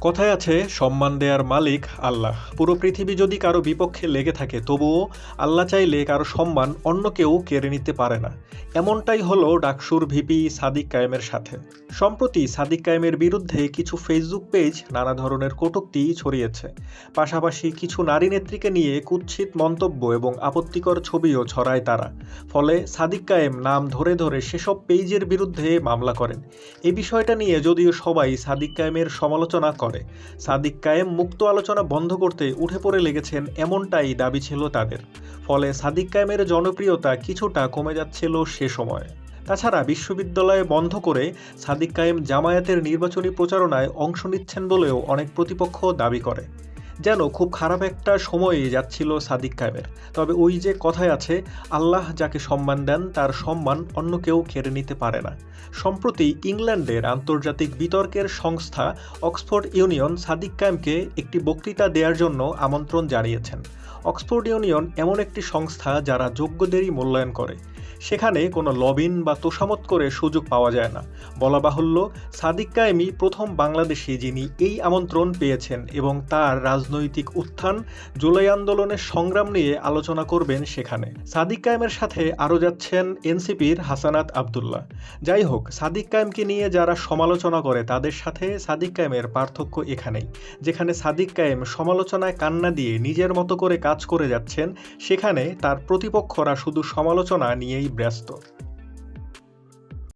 কথায় আছে সম্মান দেয়ার মালিক আল্লাহ? পুরো পৃথিবী যদি কারও বিপক্ষে লেগে থাকে, তবুও আল্লাহ চাইলে কারও সম্মান অন্য কেউ কেড়ে নিতে পারে না। এমনটাই হলো ডাকসুর ভিপি সাদিক কায়েমের সাথে। সম্প্রতি সাদিক কায়েমের বিরুদ্ধে কিছু ফেসবুক পেজ নানা ধরনের কটুক্তি ছড়িয়েছে। পাশাপাশি কিছু নারী নেত্রীকে নিয়ে কুৎসিত মন্তব্য এবং আপত্তিকর ছবিও ছড়ায় তারা। ফলে সাদিক কায়েম নাম ধরে ধরে সেসব পেজের বিরুদ্ধে মামলা করেন। এই বিষয়টা নিয়ে যদিও সবাই সাদিক কায়েমের সমালোচনা করে সাদিক কায়েম মুক্ত আলোচনা বন্ধ করতে উঠে পড়ে লেগেছেন এমনটাই দাবি ছিল তাদের। ফলে সাদিক কায়েমের জনপ্রিয়তা কিছুটা কমে যাচ্ছিল সে সময়। তাছাড়া বিশ্ববিদ্যালয়ে বন্ধ করে সাদিক কায়েম জামায়াতের নির্বাচনী প্রচারণায় অংশ নিচ্ছেন বলেও অনেক প্রতিপক্ষ দাবি করে। যেন খুব খারাপ একটা সময়ে যাচ্ছিল সাদিক কায়েমের তবে ওই যে কথায় আছে, আল্লাহ যাকে সম্মান দেন, তার সম্মান অন্য কেউ কেড়ে নিতে পারে না। সম্প্রতি ইংল্যান্ডের আন্তর্জাতিক বিতর্কের সংস্থা অক্সফোর্ড ইউনিয়ন সাদিক কায়েমকে একটি বক্তৃতা দেওয়ার জন্য আমন্ত্রণ জানিয়েছেন। অক্সফোর্ড ইউনিয়ন এমন একটি সংস্থা যারা যোগ্যদেরই মূল্যায়ন করে। সেখানে কোনো লবিন বা তোষামত করে সুযোগ পাওয়া যায় না। বলা বাহুল্য, সাদিক কায়েমি প্রথম বাংলাদেশি যিনি এই আমন্ত্রণ পেয়েছেন এবং তার রাজনৈতিক উত্থান জুলাই আন্দোলনের সংগ্রাম নিয়ে আলোচনা করবেন সেখানে। সাদিক কায়েমের সাথে আরও যাচ্ছেন এনসিপির হাসানাত আবদুল্লাহ। যাই হোক, সাদিক কায়েমকে নিয়ে যারা সমালোচনা করে তাদের সাথে সাদিক কায়েমের পার্থক্য এখানেই। যেখানে সাদিক কায়েম সমালোচনায় কান্না দিয়ে নিজের মতো করে কাজ করে যাচ্ছেন, সেখানে তার প্রতিপক্ষরা শুধু সমালোচনা নিয়েই ব্যস্ত